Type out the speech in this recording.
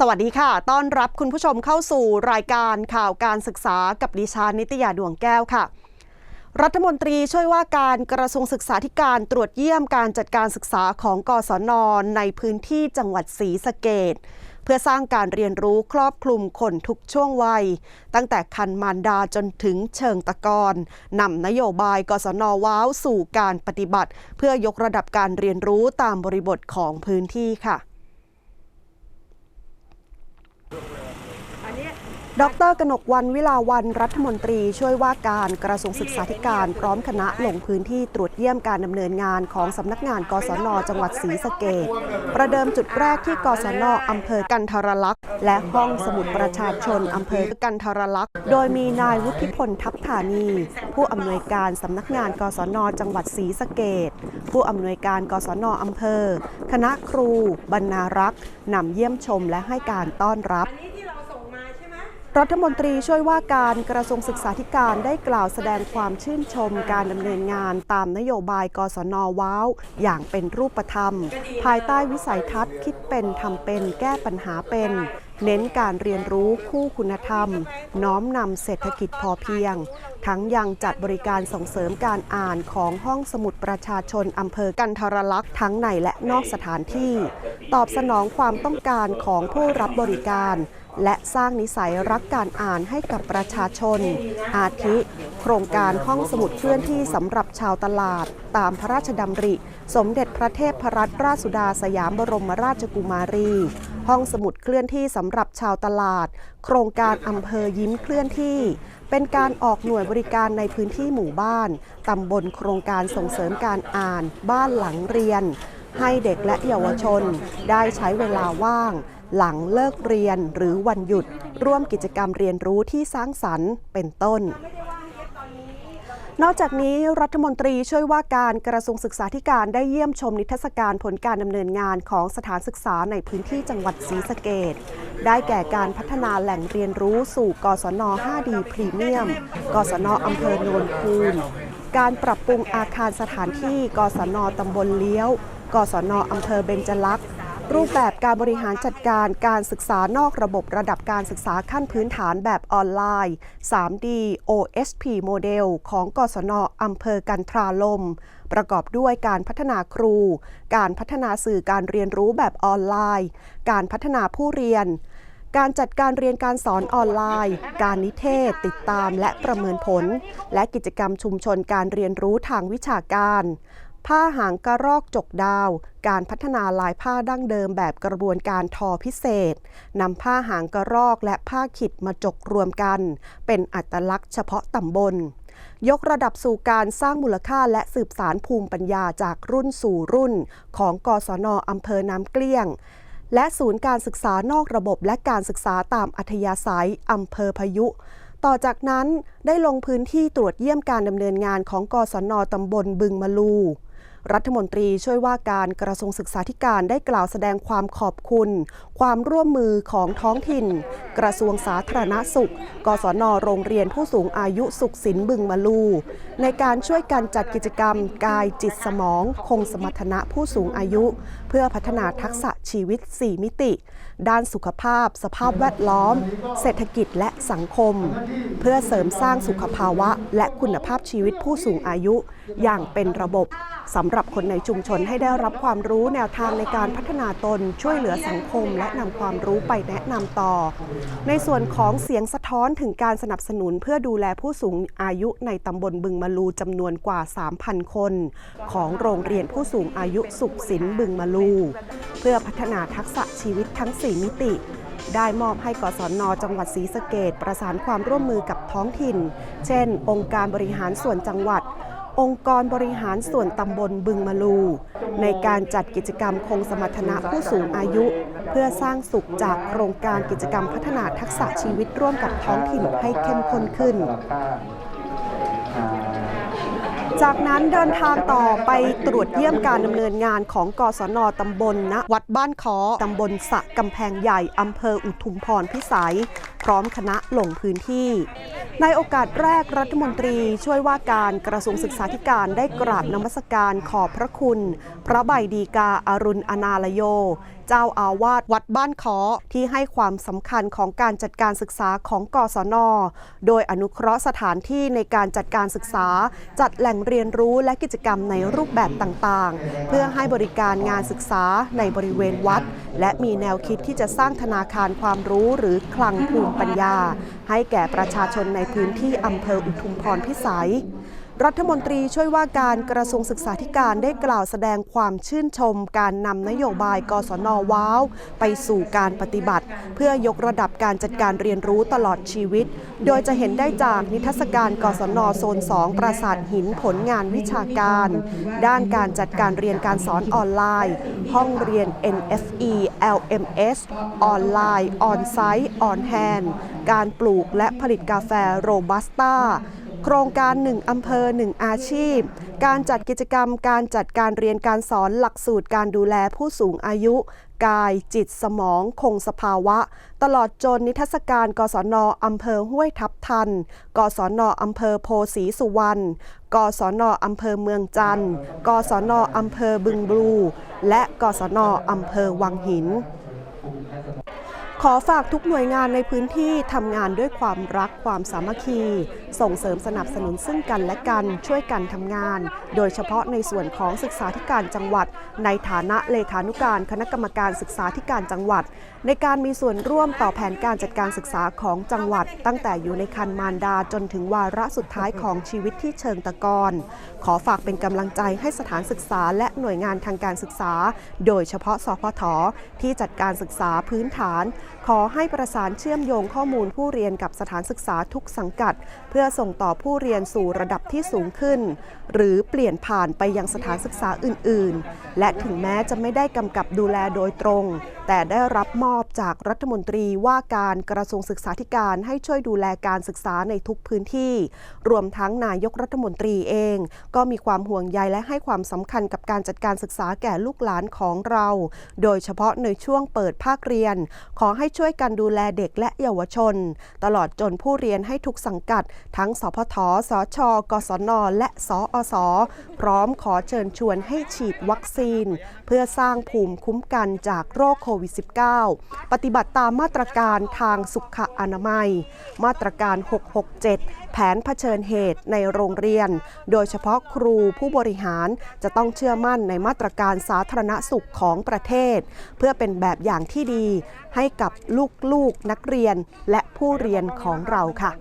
สวัสดีค่ะ ต้อนรับคุณผู้ชมเข้าสู่รายการข่าวการศึกษากับดิฉันนิตยาดวงแก้วค่ะ รัฐมนตรีช่วยว่าการกระทรวงศึกษาธิการตรวจเยี่ยมการจัดการศึกษาของกศนในพื้นที่จังหวัดศรีสะเกดเพื่อสร้างการเรียนรู้ครอบคลุมคนทุกช่วงวัย ตั้งแต่คันมารดาจนถึงเชิงตะกอนนำนโยบายกศนว้าวสู่การปฏิบัติ เพื่อยกระดับการเรียนรู้ตามบริบทของพื้นที่ค่ะ ดรกนกวันวิลาวันรัฐมนตรีช่วยว่าการกระทรวงศึกษาธิการ พร้อมคณะลงพื้นที่ตรวจเยี่ยมการดำเนินงานของสำนักงาน กศน จังหวัดศรีสะเกดประเดิมจุดแรกที่กศนอำเภอกันทรลักษณ์และห้องสมุดประชาชนอำเภอกันทรลักษณ์โดยมีนายวุฒิพลทัพธานี ผู้อำนวยการสำนักงาน กศน จังหวัดศรีสะเกดผู้อำนวยการ กศนอำเภอ คณะครู บรรณารักษ์นำเยี่ยมชมและให้การต้อนรับ รัฐมนตรีช่วยว่าการกระทรวงศึกษาธิการได้กล่าวแสดงความชื่นชมการดำเนินงานตามนโยบายกศนว้าว อย่างเป็นรูปธรรม ภายใต้วิสัยทัศน์คิดเป็นทำเป็นแก้ปัญหาเป็น เน้นการเรียนรู้คู่คุณธรรม น้อมนำเศรษฐกิจพอเพียง ทั้งยังจัดบริการส่งเสริมการอ่านของห้องสมุดประชาชนอำเภอกันทรลักษณ์ทั้งในและนอกสถานที่ ตอบสนองความต้องการของผู้รับบริการ และสร้างนิสัยรักการอ่านให้กับประชาชน อาทิ โครงการห้องสมุดเคลื่อนที่สำหรับชาวตลาด ตามพระราชดำริ สมเด็จพระเทพรัตนราชสุดาสยามบรมราชกุมารี ห้องสมุดเคลื่อนที่สำหรับชาวตลาด โครงการอำเภอยิ้มเคลื่อนที่ เป็นการออกหน่วยบริการในพื้นที่หมู่บ้านตำบลโครงการส่งเสริมการอ่าน บ้านหลังเรียนให้เด็กและเยาวชนได้ใช้เวลาว่าง หลังเลิกเรียนหรือวันหยุด ร่วมกิจกรรมเรียนรู้ที่สร้างสรรค์เป็นต้น นอกจากนี้รัฐมนตรีช่วยว่าการกระทรวงศึกษาธิการได้เยี่ยมชมนิทรรศการผลการดำเนินงานของสถานศึกษาในพื้นที่จังหวัดศรีสะเกดได้แก่การพัฒนาแหล่งเรียนรู้สู่กศน 5D พรีเมียม กศนอำเภอโนนคูนการปรับปรุงอาคารสถานที่ กศนตำบลเลี้ยว กศนอำเภอเบญจลักษณ์ รูปแบบการบริหารจัดการการศึกษานอกระบบระดับการศึกษาขั้นพื้นฐานแบบออนไลน์ 3D OSP โมเดลของกศนอำเภอกันทราลม ประกอบด้วยการพัฒนาครู การพัฒนาสื่อการเรียนรู้แบบออนไลน์ การพัฒนาผู้เรียน การจัดการเรียนการสอนออนไลน์ การนิเทศ ติดตามและประเมินผล และกิจกรรมชุมชนการเรียนรู้ทางวิชาการ ผ้าหางกระรอกจกดาว การพัฒนาลายผ้าดั้งเดิมแบบกระบวนการทอพิเศษนำผ้าหางกระรอกและผ้าขิดมาจกรวมกัน เป็นอัตลักษณ์เฉพาะตำบล ยกระดับสู่การสร้างมูลค่าและสืบสารภูมิปัญญาจากรุ่นสู่รุ่น ของกศนอำเภอน้ำเกลี้ยง และศูนย์การศึกษานอกระบบและการศึกษาตามอัธยาศัยอำเภอพายุต่อจากนั้นได้ลงพื้นที่ตรวจเยี่ยมการดำเนินงานของกศนตำบลบึงมะลู รัฐมนตรีช่วยว่าการกระทรวงศึกษาธิการได้กล่าวแสดงความขอบคุณ ความร่วมมือของท้องถิ่น กระทรวงสาธารณสุข กศนโรงเรียนผู้สูงอายุสุขสินบึงมะลู ในการช่วยกันจัดกิจกรรม กายจิตสมอง คงสมรรถนะผู้สูงอายุ เพื่อพัฒนาทักษะชีวิต 4 มิติ ด้านสุขภาพ สภาพแวดล้อม เศรษฐกิจและสังคม เพื่อเสริมสร้างสุขภาวะ และคุณภาพชีวิตผู้สูงอายุ อย่างเป็นระบบ สำหรับคนในชุมชนให้ได้รับความรู้แนวทางในการพัฒนาตนช่วยเหลือสังคม และนำความรู้ไปแนะนำต่อ ในส่วนของเสียงสะท้อนถึงการสนับสนุนเพื่อดูแลผู้สูงอายุในตำบลบึงมะลูจำนวนกว่า 3,000 คน ของโรงเรียนผู้สูงอายุสุขสินบึงมะลู เพื่อพัฒนาทักษะชีวิตทั้ง 4 มิติได้มอบให้กศนจังหวัดศรีสะเกดประสานความร่วมมือกับท้องถิ่น เช่น องค์การบริหารส่วนจังหวัด องค์กรบริหารส่วนตำบลบึงมะลู ในการจัดกิจกรรมคงสมรรถนะผู้สูงอายุ เพื่อสร้างสุขจากโครงการกิจกรรมพัฒนาทักษะชีวิตร่วมกับท้องถิ่นให้เข้มข้นขึ้น จากนั้นเดินทางต่อไปตรวจเยี่ยมการดำเนินงานของกศนตำบลณวัดบ้านคอตำบลสะกำแพงใหญ่อำเภออุทุมพรพิสัย พร้อมคณะลงพื้นที่ ในโอกาสแรกรัฐมนตรีช่วยว่าการกระทรวงศึกษาธิการได้กราบนมัสการขอบพระคุณ พระใบดีกาอารุณอนาลโย เจ้าอาวาสวัดบ้านขอที่ให้ความสำคัญของการจัดการศึกษาของกศน โดยอนุเคราะห์สถานที่ในการจัดการศึกษา จัดแหล่งเรียนรู้และกิจกรรมในรูปแบบต่างๆ เพื่อให้บริการงานศึกษาในบริเวณวัด และมีแนวคิดที่จะสร้างธนาคารความรู้หรือคลังภูมิปัญญาให้แก่ประชาชนในพื้นที่อำเภออุทุมพรพิสัย รัฐมนตรีช่วยว่าการกระทรวงศึกษาธิการได้กล่าวแสดงความชื่นชม การนำนโยบายกศนว้าว ไปสู่การปฏิบัติ เพื่อยกระดับการจัดการเรียนรู้ตลอดชีวิต โดยจะเห็นได้จากนิทรรศการกศนโซน 2 ปราสาทหินผลงานวิชาการ ด้านการจัดการเรียนการสอนออนไลน์ ห้องเรียน NFE LMS ออนไลน์ออนไซต์ออนแฮน การปลูกและผลิตกาแฟโรบัสต้า โครงการ 1 อำเภอ 1 อาชีพ การจัดกิจกรรม การจัดการเรียนการสอนหลักสูตรการดูแลผู้สูงอายุ กาย จิตสมอง คงสภาวะ ตลอดจนนิทรรศการกศนอำเภอห้วยทับทัน กศนอำเภอโพสีสุวรรณ กศนอำเภอเมืองจันทร์ กศนอำเภอบึงบลู และกศนอำเภอวังหิน ขอฝากทุกหน่วยงานในพื้นที่ทำงานด้วยความรักความสามัคคีส่งเสริมสนับสนุนซึ่งกันและกันช่วยกันทำงาน โดยเฉพาะในส่วนของศึกษาธิการจังหวัด ในฐานะเลขานุการคณะกรรมการศึกษาธิการจังหวัด ในการมีส่วนร่วมต่อแผนการจัดการศึกษาของจังหวัด ตั้งแต่อยู่ในคันมารดาจนถึงวาระสุดท้ายของชีวิตที่เชิงตะกอนขอฝากเป็นกำลังใจให้สถานศึกษาและหน่วยงานทางการศึกษา โดยเฉพาะสพทที่จัดการศึกษาพื้นฐาน ขอให้ประสานเชื่อมโยงข้อมูลผู้เรียนกับสถานศึกษาทุกสังกัดเพื่อส่งต่อผู้เรียนสู่ระดับที่สูงขึ้น หรือเปลี่ยนผ่านไปยังสถานศึกษาอื่น ๆ และถึงแม้จะไม่ได้กำกับดูแลโดยตรง แต่ได้รับมอบจากรัฐมนตรีว่าการกระทรวงศึกษาธิการให้ช่วยดูแลการศึกษาในทุกพื้นที่ รวมทั้งนายกรัฐมนตรีเอง ก็มีความห่วงใยและให้ความสำคัญกับการจัดการศึกษาแก่ลูกหลานของเรา โดยเฉพาะในช่วงเปิดภาคเรียน ขอให้ช่วยกันดูแลเด็กและเยาวชน ตลอดจนผู้เรียนให้ทุกสังกัดทั้งสพทสช กศน และสอส พร้อมขอเชิญชวนให้ฉีดวัคซีน เพื่อสร้างภูมิคุ้มกันจากโรคโควิด -19 ปฏิบัติตามมาตรการทางสุขอนามัย มาตรการ 667 แผนเผชิญเหตุในโรงเรียน โดยเฉพาะครูผู้บริหารจะต้องเชื่อมั่นในมาตรการสาธารณสุขของประเทศ เพื่อเป็นแบบอย่างที่ดีให้กับลูกๆนักเรียนและผู้เรียนของเราค่ะ